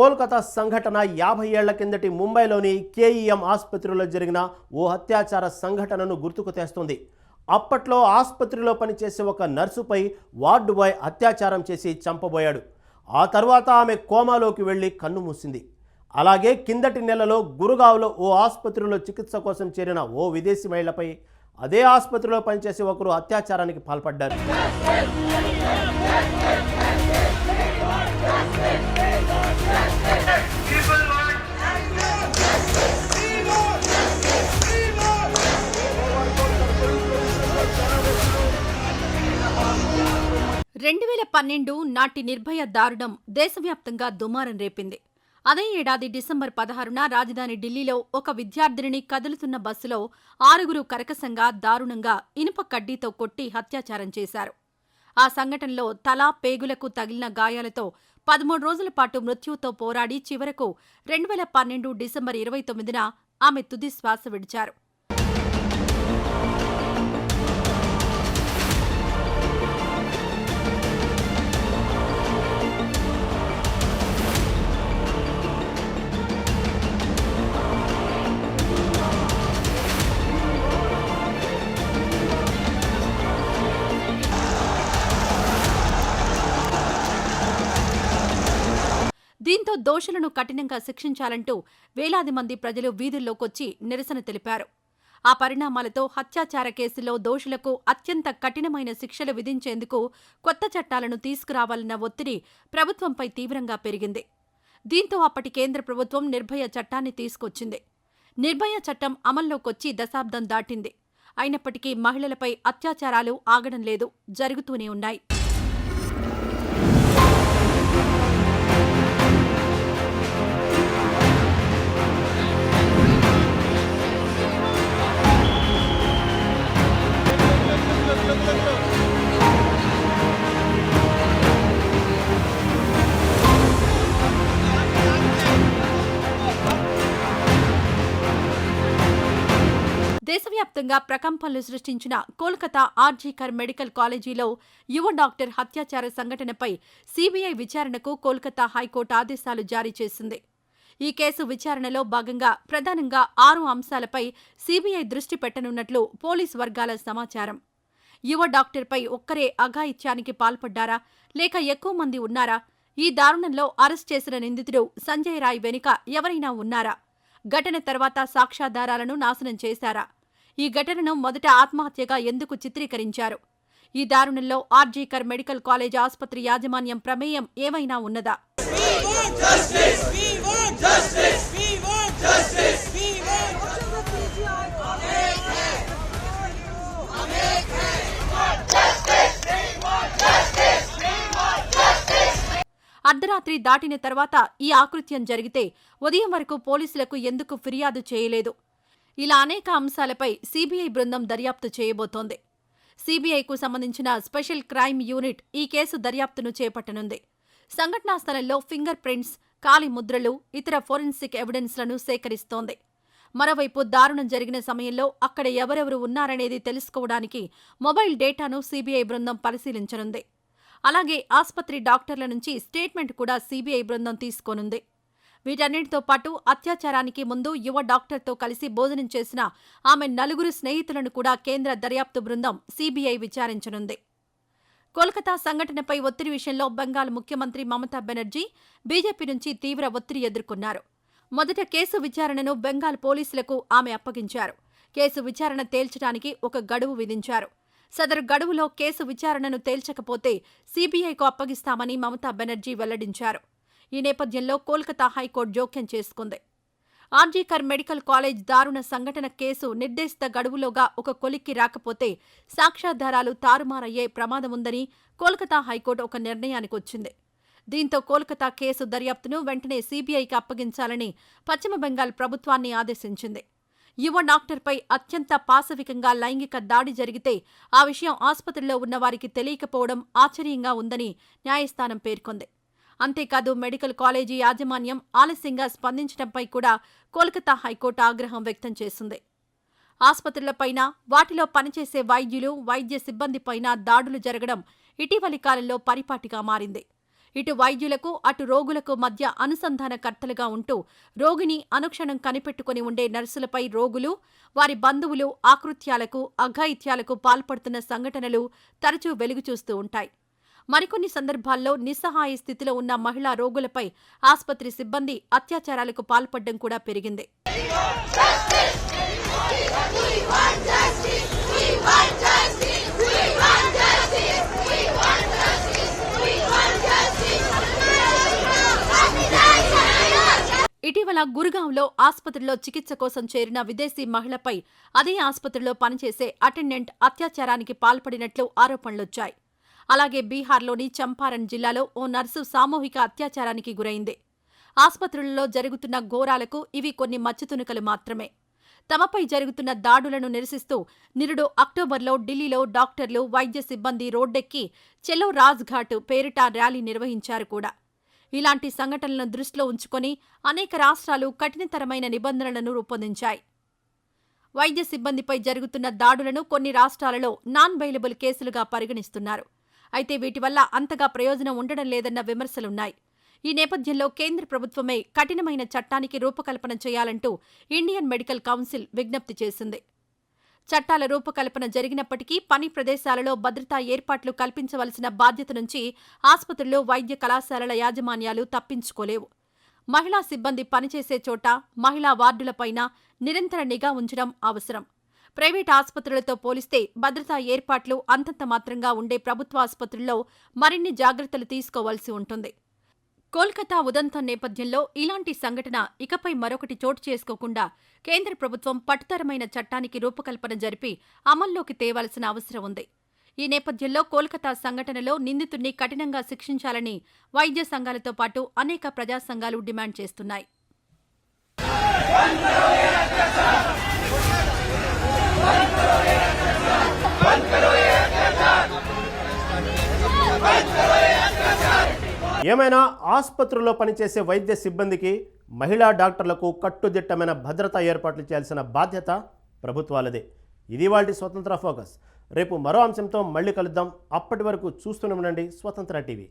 కోల్కతా సంఘటన యాభై ఏళ్ళ కిందటి ముంబైలోని కేఈఎం ఆసుపత్రిలో జరిగిన ఓ అత్యాచార సంఘటనను గుర్తుకు తెస్తుంది. అప్పట్లో ఆసుపత్రిలో పనిచేసే ఒక నర్సుపై వార్డు బాయ్ అత్యాచారం చేసి చంపబోయాడు. ఆ తర్వాత ఆమె కోమాలోకి వెళ్ళి కన్ను మూసింది. అలాగే కిందటి నెలలో గురుగావ్లో ఓ ఆసుపత్రిలో చికిత్స కోసం చేరిన ఓ విదేశీ మహిళపై అదే ఆసుపత్రిలో పనిచేసే ఒకరు అత్యాచారానికి పాల్పడ్డారు. రెండు వేల పన్నెండు నాటి నిర్భయ దారుణం దేశవ్యాప్తంగా దుమారం రేపింది. అదే ఏడాది డిసెంబర్ పదహారున రాజధాని ఢిల్లీలో ఒక విద్యార్థినిని కదులుతున్న బస్సులో ఆరుగురు కరకసంగా దారుణంగా ఇనుప కడ్డీతో కొట్టి హత్యాచారం చేశారు. ఆ సంఘటనలో తల పేగులకు తగిలిన గాయాలతో పదమూడు రోజుల పాటు మృత్యువుతో పోరాడి చివరకు రెండు వేల పన్నెండు డిసెంబర్ ఇరవై తొమ్మిదిన ఆమె తుది శ్వాస విడిచారు. దోషులను కఠినంగా శిక్షించాలంటూ వేలాది మంది ప్రజలు వీధుల్లోకొచ్చి నిరసన తెలిపారు. ఆ పరిణామాలతో హత్యాచార కేసులో దోషులకు అత్యంత కఠినమైన శిక్షలు విధించేందుకు కొత్త చట్టాలను తీసుకురావాలన్న ఒత్తిడి ప్రభుత్వంపై తీవ్రంగా పెరిగింది. దీంతో అప్పటి కేంద్ర ప్రభుత్వం నిర్భయ చట్టాన్ని తీసుకొచ్చింది. నిర్భయ చట్టం అమల్లోకొచ్చి దశాబ్దం దాటింది. అయినప్పటికీ మహిళలపై అత్యాచారాలు ఆగడం లేదు జరుగుతూనే ఉన్నాయి. దేశవ్యాప్తంగా ప్రకంపనలు సృష్టించిన కోల్కతా ఆర్జీకర్ మెడికల్ కాలేజీలో యువ డాక్టర్ హత్యాచార సంఘటనపై సీబీఐ విచారణకు కోల్కతా హైకోర్టు ఆదేశాలు జారీ చేసింది. ఈ కేసు విచారణలో భాగంగా ప్రధానంగా ఆరు అంశాలపై సీబీఐ దృష్టి పెట్టనున్నట్లు పోలీస్ వర్గాల సమాచారం. యువ డాక్టర్పై ఒక్కరే అఘాయిత్యానికి పాల్పడ్డారా? లేక ఎక్కువ మంది ఉన్నారా? ఈ దారుణంలో అరెస్ట్ చేసిన నిందితుడు సంజయ్ రాయ్ వెనుక ఎవరైనా ఉన్నారా? ఘటన తర్వాత సాక్ష్యాధారాలను నాశనం చేశారా? ఈ ఘటనను మొదట ఆత్మహత్యగా ఎందుకు చిత్రీకరించారు? ఈ దారుణంలో ఆర్జీకర్ మెడికల్ కాలేజ్ ఆసుపత్రి యాజమాన్యం ప్రమేయం ఏమైనా ఉన్నదా? అర్ధరాత్రి దాటిన తర్వాత ఈ ఆకృత్యం జరిగితే ఉదయం వరకు పోలీసులకు ఎందుకు ఫిర్యాదు చేయలేదు? ఇలా అనేక అంశాలపై సీబీఐ బృందం దర్యాప్తు చేయబోతోంది. సీబీఐకు సంబంధించిన స్పెషల్ క్రైమ్ యూనిట్ ఈ కేసు దర్యాప్తును చేపట్టనుంది. సంఘటనా స్థలంలో ఫింగర్ ప్రింట్స్ కాలి ముద్రలు ఇతర ఫోరెన్సిక్ ఎవిడెన్స్లను సేకరిస్తోంది. మరోవైపు దారుణం జరిగిన సమయంలో అక్కడ ఎవరెవరు ఉన్నారనేది తెలుసుకోవడానికి మొబైల్ డేటాను సీబీఐ బృందం పరిశీలించనుంది. అలాగే ఆసుపత్రి డాక్టర్ల నుంచి స్టేట్మెంట్ కూడా సీబీఐ బృందం తీసుకోనుంది. వీటన్నిటితో పాటు అత్యాచారానికి ముందు యువ డాక్టర్తో కలిసి భోజనం చేసిన ఆమె నలుగురు స్నేహితులను కూడా కేంద్ర దర్యాప్తు బృందం సీబీఐ విచారించనుంది. కోల్కతా సంఘటనపై ఒత్తిడి విషయంలో బెంగాల్ ముఖ్యమంత్రి మమతా బెనర్జీ బీజేపీ నుంచి తీవ్ర ఒత్తిడి ఎదుర్కొన్నారు. మొదట కేసు విచారణను బెంగాల్ పోలీసులకు ఆమె అప్పగించారు. కేసు విచారణ తేల్చడానికి ఒక గడువు విధించారు. సదరు గడువులో కేసు విచారణను తేల్చకపోతే సీబీఐకు అప్పగిస్తామని మమతా బెనర్జీ వెల్లడించారు. ఈ నేపథ్యంలో కోల్కతా హైకోర్టు జోక్యం చేసుకుంది. ఆర్జీకర్ మెడికల్ కాలేజ్ దారుణ సంఘటన కేసు నిర్దేశిత గడువులోగా ఒక కొలిక్కి రాకపోతే సాక్ష్యాధారాలు తారుమారయ్యే ప్రమాదముందని కోల్కతా హైకోర్టు ఒక నిర్ణయానికి వచ్చింది. దీంతో కోల్కతా కేసు దర్యాప్తును వెంటనే సీబీఐకి అప్పగించాలని పశ్చిమ బెంగాల్ ప్రభుత్వాన్ని ఆదేశించింది. యువ డాక్టర్పై అత్యంత పాశవికంగా లైంగిక దాడి జరిగితే ఆ విషయం ఆసుపత్రిలో ఉన్నవారికి తెలియకపోవడం ఆశ్చర్యంగా ఉందని న్యాయస్థానం పేర్కొంది. అంతేకాదు మెడికల్ కాలేజీ యాజమాన్యం ఆలస్యంగా స్పందించడంపై కూడా కోల్కతా హైకోర్టు ఆగ్రహం వ్యక్తం చేసింది. ఆసుపత్రులపైన వాటిలో పనిచేసే వైద్యులు వైద్య సిబ్బందిపైన దాడులు జరగడం ఇటీవలి కాలంలో పరిపాటిగా మారింది. ఇటు వైద్యులకు అటు రోగులకు మధ్య అనుసంధానకర్తలుగా ఉంటూ రోగిని అనుక్షణం కనిపెట్టుకుని ఉండే నర్సులపై రోగులు వారి బంధువులు ఆకృత్యాలకు అఘాయిత్యాలకు పాల్పడుతున్న సంఘటనలు తరచూ వెలుగు చూస్తూ ఉంటాయి. మరికొన్ని సందర్భాల్లో నిస్సహాయ స్థితిలో ఉన్న మహిళా రోగులపై ఆసుపత్రి సిబ్బంది అత్యాచారాలకు పాల్పడడం కూడా పెరిగింది. ఇటీవల గురుగాంలో ఆసుపత్రిలో చికిత్స కోసం చేరిన విదేశీ మహిళపై అదే ఆసుపత్రిలో పనిచేసే అటెండెంట్ అత్యాచారానికి పాల్పడినట్లు ఆరోపణలొచ్చాయి. అలాగే బీహార్లోని చంపారణ్ జిల్లాలో ఓ నర్సు సామూహిక అత్యాచారానికి గురైంది. ఆసుపత్రులలో జరుగుతున్న ఘోరాలకు ఇవి కొన్ని మచ్చుతునుకలు మాత్రమే. తమపై జరుగుతున్న దాడులను నిరసిస్తూ నిరుడు అక్టోబర్లో ఢిల్లీలో డాక్టర్లు వైద్య సిబ్బంది రోడ్డెక్కి చెలో రాజ్ఘాట్ పేరిట ర్యాలీ నిర్వహించారు కూడా. ఇలాంటి సంఘటనలను దృష్టిలో ఉంచుకొని అనేక రాష్ట్రాలు కఠినతరమైన నిబంధనలను రూపొందించాయి. వైద్య సిబ్బందిపై జరుగుతున్న దాడులను కొన్ని రాష్ట్రాలలో నాన్ బెయిలబుల్ కేసులుగా పరిగణిస్తున్నారు. అయితే వీటి వల్ల అంతగా ప్రయోజనం ఉండడం లేదన్న విమర్శలున్నాయి. ఈ నేపథ్యంలో కేంద్ర ప్రభుత్వమే కఠినమైన చట్టానికి రూపకల్పన చేయాలంటూ ఇండియన్ మెడికల్ కౌన్సిల్ విజ్ఞప్తి చేసింది. చట్టాల రూపకల్పన జరిగినప్పటికీ పని ప్రదేశాలలో భద్రతా ఏర్పాట్లు కల్పించవలసిన బాధ్యత నుంచి ఆసుపత్రులు వైద్య కళాశాలల యాజమాన్యాలు తప్పించుకోలేవు. మహిళా సిబ్బంది పనిచేసే చోట మహిళా వార్డులపైన నిరంతర నిఘా ఉంచడం అవసరం. ప్రైవేట్ ఆసుపత్రులతో పోలిస్తే భద్రతా ఏర్పాట్లు అంతంత మాత్రంగా ఉండే ప్రభుత్వ ఆసుపత్రుల్లో మరిన్ని జాగ్రత్తలు తీసుకోవాల్సి ఉంటుంది. కోల్కతా ఉదంతం నేపథ్యంలో ఇలాంటి సంఘటన ఇకపై మరొకటి చోటు చేసుకోకుండా కేంద్ర ప్రభుత్వం పట్టుతరమైన చట్టానికి రూపకల్పన జరిపి అమల్లోకి తేవాల్సిన అవసరం ఉంది. ఈ నేపథ్యంలో కోల్కతా సంఘటనలో నిందితుడిని కఠినంగా శిక్షించాలని వైద్య సంఘాలతో పాటు అనేక ప్రజా సంఘాలు డిమాండ్ చేస్తున్నాయి. ఏమైనా ఆసుపత్రుల్లో పనిచేసే వైద్య సిబ్బందికి మహిళా డాక్టర్లకు కట్టుదిట్టమైన భద్రతా ఏర్పాట్లు చేయాల్సిన బాధ్యత ప్రభుత్వాలదే. ఇది వాళ్ళ స్వతంత్ర ఫోకస్. రేపు మరో అంశంతో మళ్ళీ కలుద్దాం. అప్పటి వరకు చూస్తూనే ఉండండి స్వతంత్ర టీవీ.